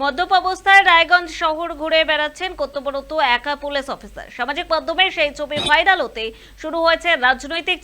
মদ্যপ অবস্থায় রায়গঞ্জ শহর ঘুরে বেড়াচ্ছেন কর্তব্যরত একা পুলিশ অফিসার। সামাজিক মাধ্যমে সেই ছবি ভাইরাল হতে শুরু হয়েছে রাজনৈতিক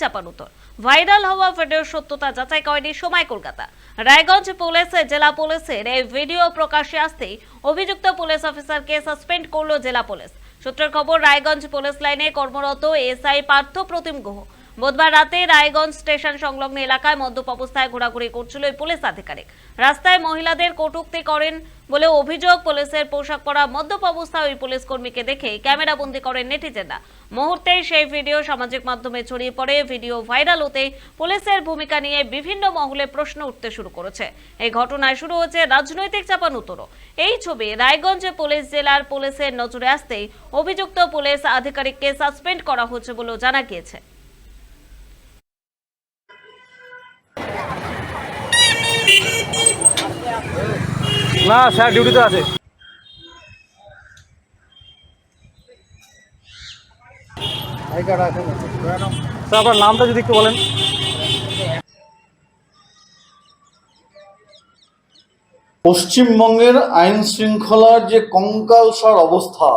ভাইরাল হওয়া ভিডিওর সত্যতা যাচাই করেনি সময় কলকাতা। রায়গঞ্জ পুলিশ, জেলা পুলিশের এই ভিডিও প্রকাশ্যে আসতেই অভিযুক্ত পুলিশ অফিসারকে সাসপেন্ড করল জেলা পুলিশ। সূত্রের খবর, রায়গঞ্জ পুলিশ লাইনে কর্মরত এসআই পার্থ প্রতিম গুহ। বুধবার রাতে রায়গঞ্জ স্টেশন সংলগ্ন এলাকায় মদ্যপ অবস্থায় ঘোরাঘুরি করছিল এই পুলিশ আধিকারিক। রাস্তায় মহিলাদের কটুক্তি করেন বলে অভিযোগ পুলিশের পোশাক পরা মদ্যপ অবস্থায় ওই পুলিশ কর্মীকে দেখে ক্যামেরা বন্দি করেন নেটিজেনরা। মুহূর্তেই সেই ভিডিও সামাজিক মাধ্যমে ছড়িয়ে পড়ে। ভিডিও ভাইরাল হতে পুলিশের ভূমিকা নিয়ে বিভিন্ন মহলে প্রশ্ন উঠতে শুরু করেছে। এই ঘটনায় শুরু হয়েছে রাজনৈতিক চাপানুতরও। এই ছবি রায়গঞ্জ পুলিশ জেলার পুলিশের নজরে আসতেই অভিযুক্ত পুলিশ আধিকারিককে সাসপেন্ড করা হচ্ছে বলেও জানা গিয়েছে। না, স্যার ডিউটিতে আছে। স্যার, আপনার নামটা যদি একটু বলেন। পশ্চিমবঙ্গের আইন শৃঙ্খলার যে কঙ্কালসার অবস্থা,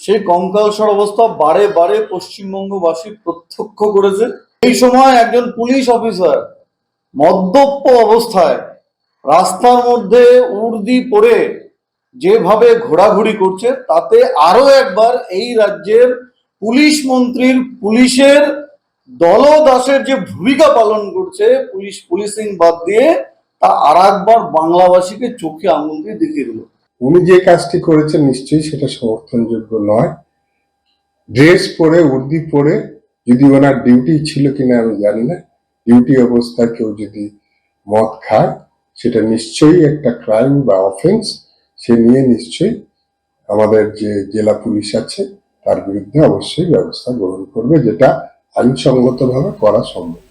সেই কঙ্কালসার অবস্থা বারে বারে পশ্চিমবঙ্গবাসী প্রত্যক্ষ করেছে। এই সময় একজন পুলিশ অফিসার মদ্যপ অবস্থায় রাস্তার মধ্যে উর্দি পরে যেভাবে ঘোরাঘুরি করছে, তাতে আরও একবার এই রাজ্যের পুলিশ মন্ত্রীর, পুলিশের দলদাসের যে ভূমিকা পালন করছে, পুলিশ পুলিশিং বাদ দিয়ে, তা আর একবার বাংলাবাসীকে চোখে আঙুল দিয়ে দেখিয়ে দিল উনি যে কাজটি করেছেন নিশ্চয়ই সেটা সমর্থনযোগ্য নয়। ড্রেস পরে, উর্দি পরে, যদি ওনার ডিউটি ছিল কিনা আমি জানি না। ডিউটি অবস্থায় কেউ যদি মদ খায় সেটা নিশ্চয়ই একটা ক্রাইম বা অফেন্স সে নিয়ে নিশ্চয়ই আমাদের যে জেলা পুলিশ আছে, তার বিরুদ্ধে অবশ্যই ব্যবস্থা গ্রহণ করবে, যেটা আইনসঙ্গতভাবে করা সম্ভব।